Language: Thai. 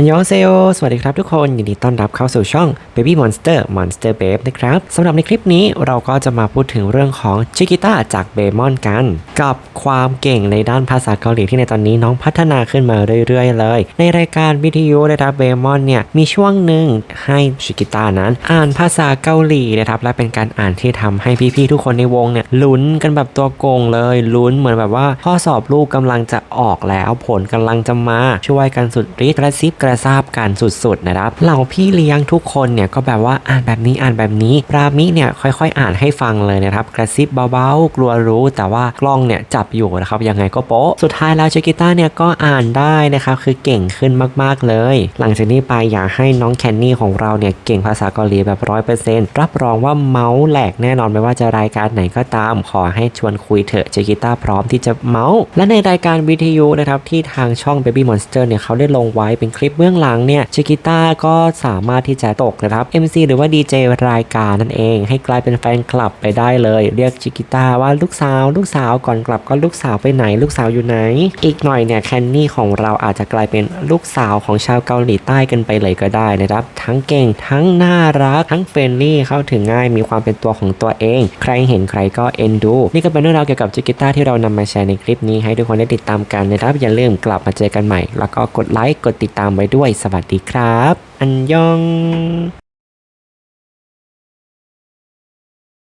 ฮันยองเซโอสวัสดีครับทุกคนยินดีต้อนรับเข้าสู่ช่อง Baby Monster Monster Babe นะครับสำหรับในคลิปนี้เราก็จะมาพูดถึงเรื่องของชิกิต้าจากเบมอนกัน กับความเก่งในด้านภาษาเกาหลีที่ในตอนนี้น้องพัฒนาขึ้นมาเรื่อยๆเลย ในรายการวิทยุนะครับเบมอนเนี่ยมีช่วงหนึ่งให้ชิกิต้านั้น อ่านภาษาเกาหลีนะครับและเป็นการอ่านที่ทำให้พี่ๆทุกคนในวงเนี่ยลุ้นกันแบบตัวโกงเลยลุ้นเหมือนแบบว่าข้อสอบลูกกำลังจะออกแล้วผลกำลังจะมาช่วยกันสุดฤทธิ์กระซิบกระระซาบกันสุดๆนะครับเหล่าพี่เลี้ยงทุกคนเนี่ยก็แบบว่าอ่านแบบนี้อ่านแบบนี้รามิเนี่ยค่อยๆ อ่านให้ฟังเลยนะครับกระซิบเบาๆ กลัวรู้แต่ว่ากล้องเนี่ยจับอยู่นะครับยังไงก็โป๊ะสุดท้ายแล้วชิกิต้าเนี่ยก็อ่านได้นะครับคือเก่งขึ้นมากๆเลย หลังจากนี้ไปอยากให้น้องแคนนี่ของเราเนี่ยเก่งภาษาเกาหลีแบบร้อยเปอร์เซ็นต์รับรองว่าเมาส์แหลกแน่นอนไม่ว่าจะรายการไหนก็ตามขอให้ชวนคุยเถอะชิกิต้าพร้อมที่จะเมาส์และในรายการวิทยุนะครับที่ทางช่อง Baby Monster เนี่ยเขาได้ลงไว้เป็นคลิปเบื้องหลังเนี่ยชิกิต้าก็สามารถที่จะตกนะครับ MC หรือว่า DJ รายการนั่นเอง ให้กลายเป็นแฟนคลับไปได้เลย เรียกชิกิต้าว่าลูกสาวลูกสาวก่อนกลับก็ลูกสาวไปไหน ลูกสาวอยู่ไหน อีกหน่อยเนี่ยแคนนี่ของเราอาจจะกลายเป็นลูกสาวของชาวเกาหลีใต้กันไปเลยก็ได้นะครับ ทั้งเก่งทั้งน่ารักทั้งเฟรนลี่เข้าถึงง่ายมีความเป็นตัวของตัวเอง ใครเห็นใครก็เอ็นดู นี่ก็เป็นเรื่องราวเกี่ยวกับจิกิต้าที่เรานำมาแชร์ในคลิปนี้ให้ทุกคนได้ติดตามกันนะครับอย่าลืมกลับมาเจอกันใหม่ แล้วก็กดไลค์กดติดตามไว้ด้วยสวัสดีครับ อันยอง